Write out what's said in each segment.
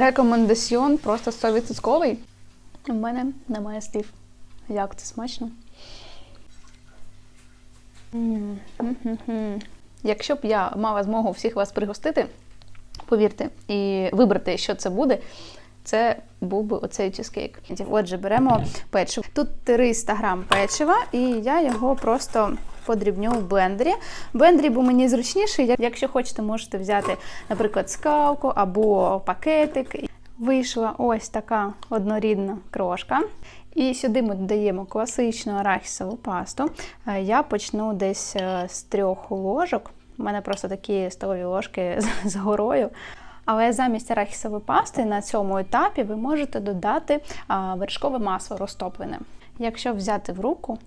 Рекомендаціон просто 100%. У мене немає слів. Як це смачно. Якщо б я мала змогу всіх вас пригостити, повірте, і вибрати, що це буде, це був би оцей чизкейк. Отже, беремо печиво. Тут 300 грам печива, і я його просто подрібню в блендері. В блендері був мені зручніше. Якщо хочете, можете взяти, наприклад, скалку або пакетик. Вийшла ось така однорідна крошка. І сюди ми додаємо класичну арахісову пасту. Е, Я почну десь е, з трьох ложок. У мене просто такі столові ложки з горою. Але замість арахісової пасти на цьому етапі ви можете додати вершкове масло розтоплене. Якщо взяти в руку,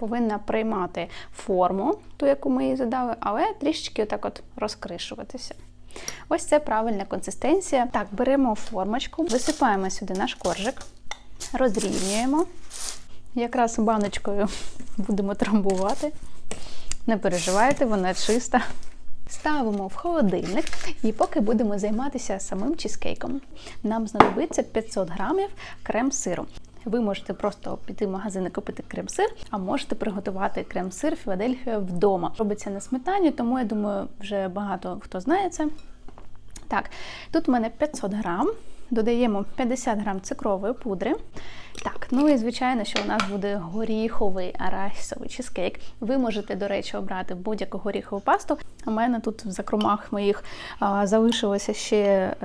повинна приймати форму, ту, яку ми їй задали, але трішечки отак от розкришуватися. Ось це правильна консистенція. Так, беремо формочку, висипаємо сюди наш коржик, розрівнюємо. Якраз баночкою будемо трамбувати. Не переживайте, вона чиста. Ставимо в холодильник і поки будемо займатися самим чизкейком. Нам знадобиться 500 грамів крем-сиру. Ви можете просто піти в магазин і купити крем-сир, а можете приготувати крем-сир Філадельфія вдома. Робиться на сметані, тому я думаю, вже багато хто знає це. Так, тут у мене 500 грам. Додаємо 50 грам цукрової пудри. Так, ну і звичайно, що у нас буде горіховий арахісовий чизкейк. Ви можете, до речі, обрати будь-яку горіхову пасту. У мене тут в закромах моїх а, залишилося ще е,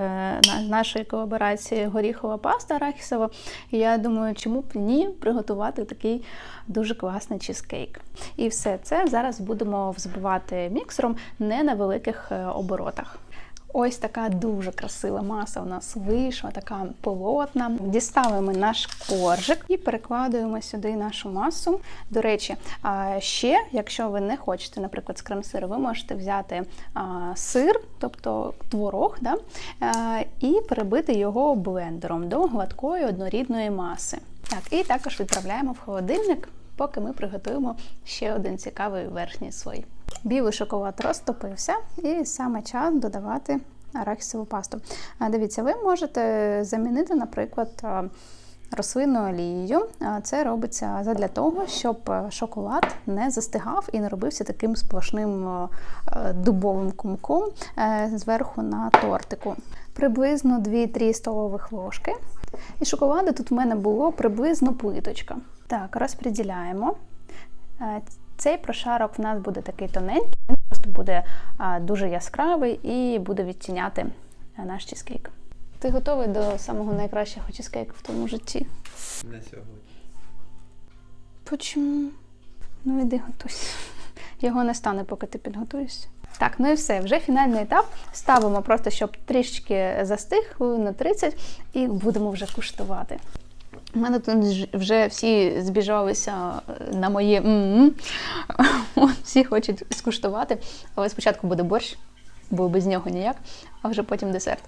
на нашої колаборації горіхова паста арахісова. І я думаю, чому б ні приготувати такий дуже класний чизкейк. І все це зараз будемо взбивати міксером не на великих е, оборотах. Ось така дуже красива маса у нас вийшла, така полотна. Діставимо наш коржик і перекладуємо сюди нашу масу. До речі, ще, якщо ви не хочете, наприклад, з крем-сиру, ви можете взяти сир, тобто творог, да, і перебити його блендером до гладкої однорідної маси. Так, і також відправляємо в холодильник, поки ми приготуємо ще один цікавий верхній слой. Білий шоколад розтопився, і саме час додавати арахісову пасту. Дивіться, ви можете замінити, наприклад, а, рослинну олією. Це робиться задля того, щоб шоколад не застигав і не робився таким сплошним дубовим кумком е, зверху на тортику. Приблизно 2-3 столових ложки. І шоколаду тут в мене було приблизно плиточка. Так, розподіляємо. Е, Цей прошарок в нас буде такий тоненький, буде дуже яскравий і буде відтіняти е, наш чизкейк. Ти готовий до самого найкращого чизкейку в тому житті? Не сьогодні. Почому? Ну іди готуйся. Його не стане, поки ти підготуєшся. Так, ну і все, вже фінальний етап. Ставимо просто, щоб трішечки застиг, на 30, і будемо вже куштувати. У мене тут вже всі збіжалися е, на моє Всі хочуть скуштувати, але спочатку буде борщ, бо без нього ніяк, а вже потім десерт.